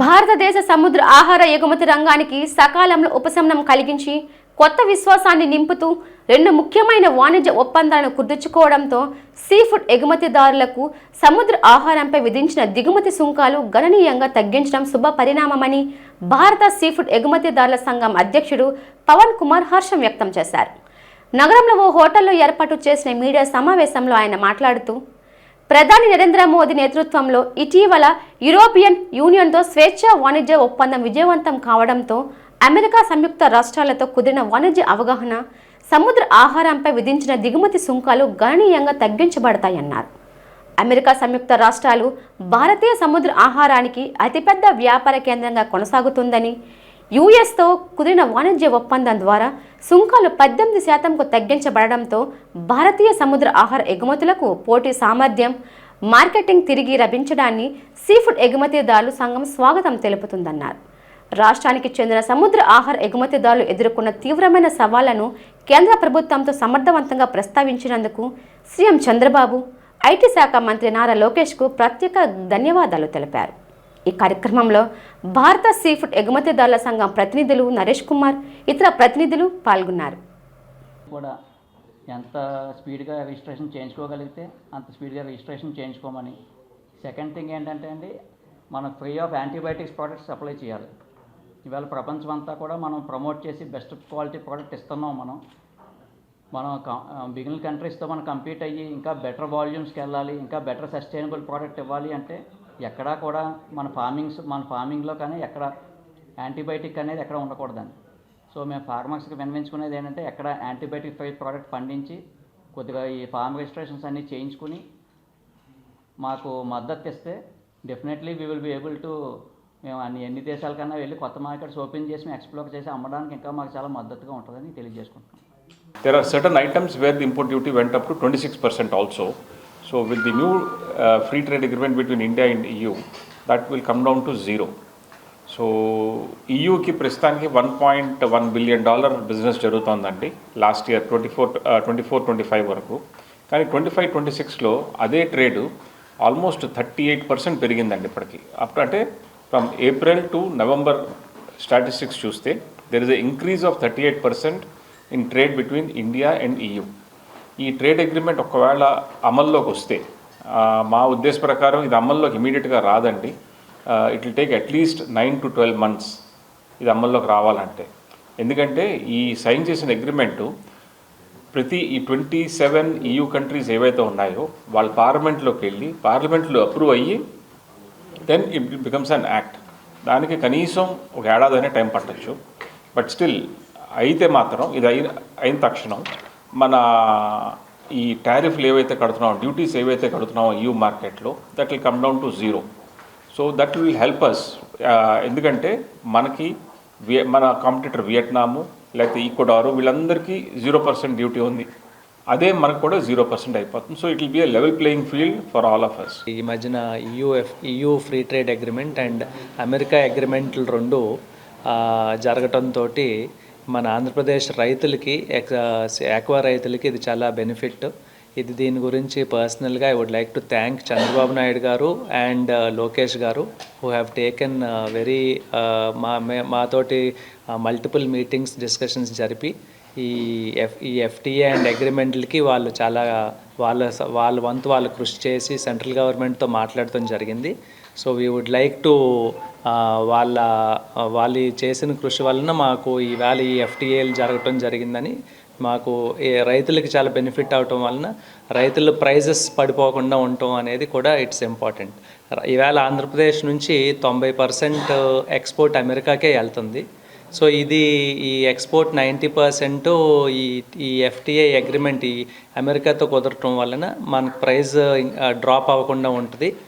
భారతదేశ సముద్ర ఆహార ఎగుమతి రంగానికి సకాలంలో ఉపశమనం కలిగించి కొత్త విశ్వాసాన్ని నింపుతూ రెండు ముఖ్యమైన వాణిజ్య ఒప్పందాలను కుదుర్చుకోవడంతో సీఫుడ్ ఎగుమతిదారులకు సముద్ర ఆహారంపై విధించిన దిగుమతి సుంకాలు గణనీయంగా తగ్గించడం శుభ పరిణామమని భారత సీఫుడ్ ఎగుమతిదారుల సంఘం అధ్యక్షుడు పవన్ కుమార్ హర్షం వ్యక్తం చేశారు. నగరంలో ఓ హోటల్లో ఏర్పాటు చేసిన మీడియా సమావేశంలో ఆయన మాట్లాడుతూ ప్రధాని నరేంద్ర మోదీ నేతృత్వంలో ఇటీవల యూరోపియన్ యూనియన్తో స్వేచ్ఛ వాణిజ్య ఒప్పందం విజయవంతం కావడంతో అమెరికా సంయుక్త రాష్ట్రాలతో కుదిరిన వాణిజ్య అవగాహన సముద్ర ఆహారంపై విధించిన దిగుమతి సుంకాలు గణనీయంగా తగ్గించబడతాయన్నారు. అమెరికా సంయుక్త రాష్ట్రాలు భారతీయ సముద్ర ఆహారానికి అతిపెద్ద వ్యాపార కేంద్రంగా కొనసాగుతుందని యుఎస్తో కుదిరిన వాణిజ్య ఒప్పందం ద్వారా సుంకాలు పద్దెనిమిది శాతంకు తగ్గించబడడంతో భారతీయ సముద్ర ఆహార ఎగుమతులకు పోటీ సామర్థ్యం మార్కెటింగ్ తిరిగి లభించడాన్ని సీఫుడ్ ఎగుమతిదారులు సంఘం స్వాగతం తెలుపుతుందన్నారు. రాష్ట్రానికి చెందిన సముద్ర ఆహార ఎగుమతిదారులు ఎదుర్కొన్న తీవ్రమైన సవాళ్ళను కేంద్ర ప్రభుత్వంతో సమర్థవంతంగా ప్రస్తావించినందుకు సీఎం చంద్రబాబు ఐటీ శాఖ మంత్రి నారా లోకేష్కు ప్రత్యేక ధన్యవాదాలు తెలిపారు. ఈ కార్యక్రమంలో భారత సీఫుడ్ ఎగుమతిదారుల సంఘం ప్రతినిధులు నరేష్ కుమార్ ఇతర ప్రతినిధులు పాల్గొన్నారు. కూడా ఎంత స్పీడ్గా రిజిస్ట్రేషన్ చేయించుకోగలిగితే అంత స్పీడ్గా రిజిస్ట్రేషన్ చేయించుకోమని. సెకండ్ థింగ్ ఏంటంటే అండి మనం free of antibiotics products supply చేయాలి. ఇవాళ ప్రపంచం అంతా కూడా మనం ప్రమోట్ చేసి బెస్ట్ క్వాలిటీ ప్రోడక్ట్ ఇస్తున్నాం మనం. మనం బిగిన కంట్రీస్తో మనం కంపీట్ అయ్యి ఇంకా బెటర్ వాల్యూమ్స్కి వెళ్ళాలి ఇంకా బెటర్ సస్టైనబుల్ ప్రోడక్ట్ ఇవ్వాలి అంటే ఎక్కడా కూడా మన ఫార్మింగ్స్ మన ఫార్మింగ్లో కానీ ఎక్కడ యాంటీబయాటిక్ అనేది ఎక్కడ ఉండకూడదండి సో మేము ఫార్మర్స్కి విన్నవించుకునేది ఏంటంటే ఎక్కడ యాంటీబయాటిక్ ఫ్రీ ప్రోడక్ట్ పండించి కొద్దిగా ఈ ఫార్మ్ రిజిస్ట్రేషన్స్ అన్నీ చేయించుకుని మాకు మద్దతు ఇస్తే definitely we will be able to మేము అన్ని ఎన్ని దేశాల కన్నా వెళ్ళి కొత్త మార్కెట్స్ ఓపెన్ చేసి మేము ఎక్స్ప్లోర్ చేసి అమ్మడానికి ఇంకా మాకు చాలా మద్దతుగా ఉంటుందని తెలియజేసుకుంటున్నాం There are certain items where the import duty went up to 26% also. So with the new uh, free trade agreement between India and EU, that will come down to zero. So ఈయూకి ప్రస్తుతానికి one point one billion dollar business జరుగుతోందండి last year twenty four twenty four twenty five వరకు. కానీ twenty five twenty సిక్స్లో అదే trade almost thirty eight percent పెరిగిందండి ఇప్పటికి. అప్పుడు అంటే from April to November statistics చూస్తే there is a increase of thirty eight percent in trade between India and EU ఈ ట్రేడ్ అగ్రిమెంట్ ఒకవేళ అమల్లోకి వస్తే మా ఉద్దేశ ప్రకారం ఇది అమల్లోకి ఇమీడియట్గా రాదండి. It will take at least nine to twelve months ఇది అమల్లోకి రావాలంటే. ఎందుకంటే ఈ సైన్ చేసిన అగ్రిమెంటు ప్రతి ఈ ట్వంటీ సెవెన్ ఈయూ కంట్రీస్ ఏవైతే ఉన్నాయో వాళ్ళ పార్లమెంట్లోకి వెళ్ళి పార్లమెంట్లో అప్రూవ్ అయ్యి then it becomes an act దానికి కనీసం ఒక ఏడాది అనే టైం పట్టచ్చు. బట్ స్టిల్ అయితే మాత్రం ఇది అయిన అయిన తక్షణం మన ఈ టారిఫ్లు ఏవైతే కడుతున్నామో డ్యూటీస్ ఏవైతే కడుతున్నామో యూ మార్కెట్లో that will come down to zero so that will help us ఎందుకంటే మనకి మన కాంపిటీటర్ వియట్నాము లేకపోతే ఈక్వడారు వీళ్ళందరికీ జీరో పర్సెంట్ డ్యూటీ ఉంది. అదే మనకు కూడా జీరో పర్సెంట్ అయిపోతుంది. So it will be a level playing field for all of us ఈ మధ్యన ఈయూఎఫ్ EU free trade agreement and America అగ్రిమెంట్లు రెండు uh, జరగటంతో మన ఆంధ్రప్రదేశ్ రైతులకి ఆక్వా రైతులకి ఇది చాలా బెనిఫిట్. ఇది దీని గురించి పర్సనల్గా I would like to thank Chandrababu Naidu garu and Lokesh గారు హూ హ్యావ్ టేకెన్ వెరీ మా మే- మాతోటి మల్టిపుల్ మీటింగ్స్ డిస్కషన్స్ జరిపి ఈ ఎఫ్ ఈ ఎఫ్టీఏ అండ్ అగ్రిమెంట్లకి వాళ్ళు చాలా వాళ్ళ వాళ్ళ వంతు వాళ్ళు కృషి చేసి సెంట్రల్ గవర్నమెంట్తో మాట్లాడటం జరిగింది. So we would like to వాళ్ళ uh, వాళ్ళు చేసిన కృషి వలన మాకు ఈవేళ ఈ ఎఫ్టీఏలు జరగటం జరిగిందని మాకు రైతులకి చాలా బెనిఫిట్ అవటం వలన రైతుల ప్రైజెస్ పడిపోకుండా ఉండటం అనేది కూడా ఇట్స్ ఇంపార్టెంట్. ఈవేళ ఆంధ్రప్రదేశ్ నుంచి తొంభై పర్సెంట్ ఎక్స్పోర్ట్ అమెరికాకే వెళ్తుంది. సో ఇది ఈ ఎక్స్పోర్ట్ నైంటీ పర్సెంట్ ఈ ఈ ఎఫ్టీఐ అగ్రిమెంట్ ఈ అమెరికాతో కుదరటం వలన మనకు ప్రైస్ డ్రాప్ అవ్వకుండా ఉంటుంది.